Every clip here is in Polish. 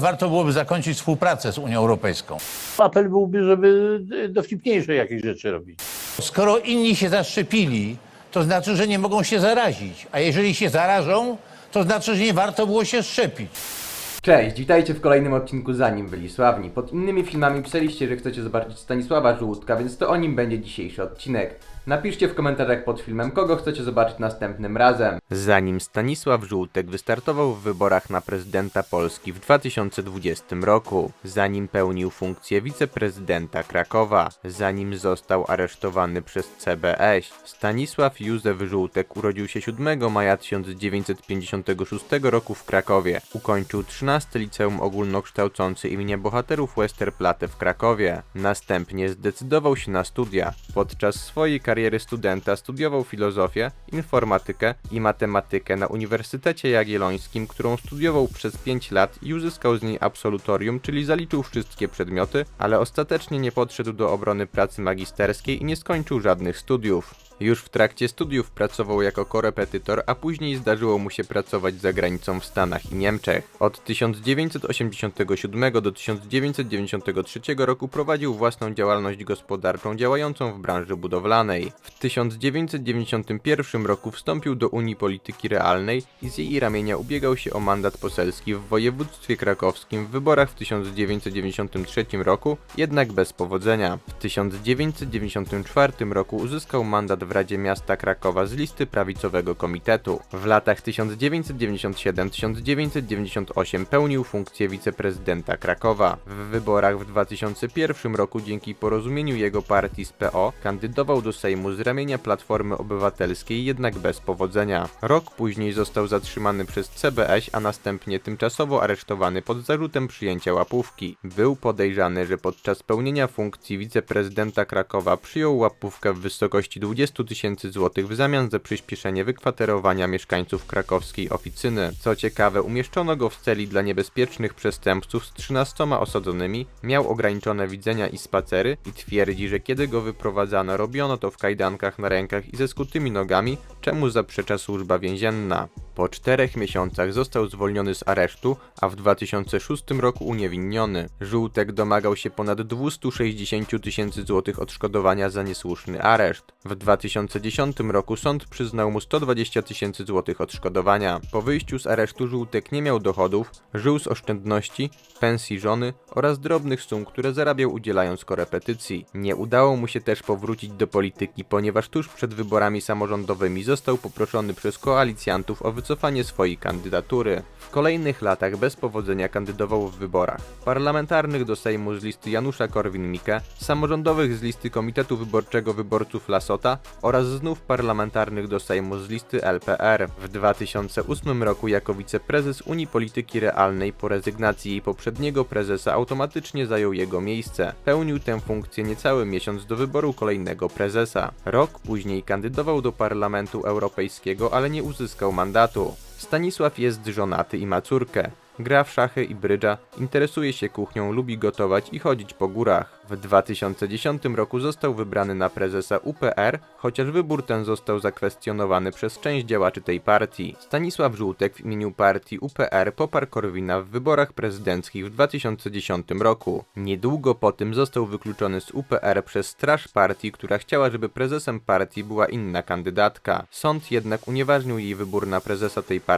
Warto byłoby zakończyć współpracę z Unią Europejską. Apel byłby, żeby dowcipniejsze jakieś rzeczy robić. Skoro inni się zaszczepili, to znaczy, że nie mogą się zarazić. A jeżeli się zarażą, to znaczy, że nie warto było się szczepić. Cześć, witajcie w kolejnym odcinku Zanim byli sławni. Pod innymi filmami pisaliście, że chcecie zobaczyć Stanisława Żółtka, więc to o nim będzie dzisiejszy odcinek. Napiszcie w komentarzach pod filmem, kogo chcecie zobaczyć następnym razem. Zanim Stanisław Żółtek wystartował w wyborach na prezydenta Polski w 2020 roku, zanim pełnił funkcję wiceprezydenta Krakowa, zanim został aresztowany przez CBS, Stanisław Józef Żółtek urodził się 7 maja 1956 roku w Krakowie. Ukończył 13 liceum ogólnokształcące imienia bohaterów Westerplatte w Krakowie. Następnie zdecydował się na studia. Podczas swojej kariery studenta studiował filozofię, informatykę i matematykę na Uniwersytecie Jagiellońskim, którą studiował przez 5 lat i uzyskał z niej absolutorium, czyli zaliczył wszystkie przedmioty, ale ostatecznie nie podszedł do obrony pracy magisterskiej i nie skończył żadnych studiów. Już w trakcie studiów pracował jako korepetytor, a później zdarzyło mu się pracować za granicą w Stanach i Niemczech. Od 1987 do 1993 roku prowadził własną działalność gospodarczą działającą w branży budowlanej. W 1991 roku wstąpił do Unii Polityki Realnej i z jej ramienia ubiegał się o mandat poselski w województwie krakowskim w wyborach w 1993 roku, jednak bez powodzenia. W 1994 roku uzyskał mandat w Radzie Miasta Krakowa z listy prawicowego komitetu. W latach 1997-1998 pełnił funkcję wiceprezydenta Krakowa. W wyborach w 2001 roku dzięki porozumieniu jego partii z PO kandydował do Sejmu z ramienia Platformy Obywatelskiej, jednak bez powodzenia. Rok później został zatrzymany przez CBS, a następnie tymczasowo aresztowany pod zarzutem przyjęcia łapówki. Był podejrzany, że podczas pełnienia funkcji wiceprezydenta Krakowa przyjął łapówkę w wysokości 20 tysięcy złotych w zamian za przyspieszenie wykwaterowania mieszkańców krakowskiej oficyny. Co ciekawe, umieszczono go w celi dla niebezpiecznych przestępców z 13 osadzonymi, miał ograniczone widzenia i spacery i twierdzi, że kiedy go wyprowadzano, robiono to w kajdankach na rękach i ze skutymi nogami, czemu zaprzecza służba więzienna. Po czterech miesiącach został zwolniony z aresztu, a w 2006 roku uniewinniony. Żółtek domagał się ponad 260 tysięcy złotych odszkodowania za niesłuszny areszt. W 2010 roku sąd przyznał mu 120 tysięcy złotych odszkodowania. Po wyjściu z aresztu Żółtek nie miał dochodów, żył z oszczędności, pensji żony oraz drobnych sum, które zarabiał udzielając korepetycji. Nie udało mu się też powrócić do polityki, ponieważ tuż przed wyborami samorządowymi został poproszony przez koalicjantów o wycofanie swojej kandydatury. W kolejnych latach bez powodzenia kandydował w wyborach parlamentarnych do Sejmu z listy Janusza Korwin-Mikke, samorządowych z listy Komitetu Wyborczego Wyborców Lasota oraz znów parlamentarnych do Sejmu z listy LPR. W 2008 roku jako wiceprezes Unii Polityki Realnej po rezygnacji jej poprzedniego prezesa automatycznie zajął jego miejsce. Pełnił tę funkcję niecały miesiąc do wyboru kolejnego prezesa. Rok później kandydował do Parlamentu Europejskiego, ale nie uzyskał mandatu. Stanisław jest żonaty i ma córkę. Gra w szachy i brydża, interesuje się kuchnią, lubi gotować i chodzić po górach. W 2010 roku został wybrany na prezesa UPR, chociaż wybór ten został zakwestionowany przez część działaczy tej partii. Stanisław Żółtek w imieniu partii UPR poparł Korwina w wyborach prezydenckich w 2010 roku. Niedługo po tym został wykluczony z UPR przez straż partii, która chciała, żeby prezesem partii była inna kandydatka. Sąd jednak unieważnił jej wybór na prezesa tej partii,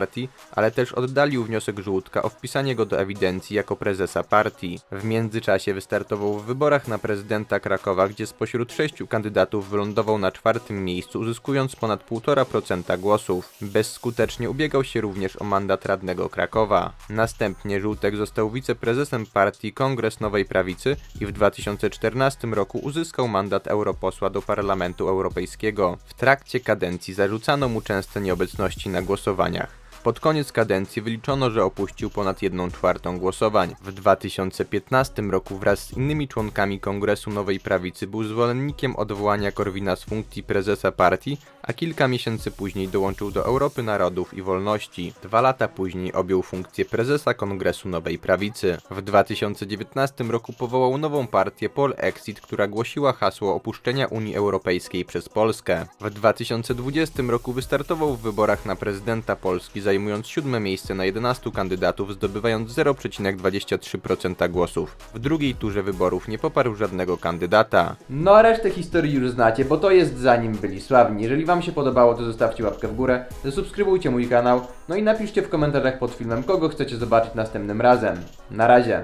ale też oddalił wniosek Żółtka o wpisanie go do ewidencji jako prezesa partii. W międzyczasie wystartował w wyborach na prezydenta Krakowa, gdzie spośród sześciu kandydatów wylądował na czwartym miejscu, uzyskując ponad 1,5% głosów. Bezskutecznie ubiegał się również o mandat radnego Krakowa. Następnie Żółtek został wiceprezesem partii Kongres Nowej Prawicy i w 2014 roku uzyskał mandat europosła do Parlamentu Europejskiego. W trakcie kadencji zarzucano mu częste nieobecności na głosowaniach. Pod koniec kadencji wyliczono, że opuścił ponad 1 czwartą głosowań. W 2015 roku wraz z innymi członkami Kongresu Nowej Prawicy był zwolennikiem odwołania Korwina z funkcji prezesa partii, a kilka miesięcy później dołączył do Europy Narodów i Wolności. Dwa lata później objął funkcję prezesa Kongresu Nowej Prawicy. W 2019 roku powołał nową partię Polexit, która głosiła hasło opuszczenia Unii Europejskiej przez Polskę. W 2020 roku wystartował w wyborach na prezydenta Polski, zajmując siódme miejsce na 11 kandydatów, zdobywając 0,23% głosów. W drugiej turze wyborów nie poparł żadnego kandydata. No a resztę historii już znacie, bo to jest zanim byli sławni. Jeżeli wam się podobało, to zostawcie łapkę w górę, zasubskrybujcie mój kanał, no i napiszcie w komentarzach pod filmem, kogo chcecie zobaczyć następnym razem. Na razie.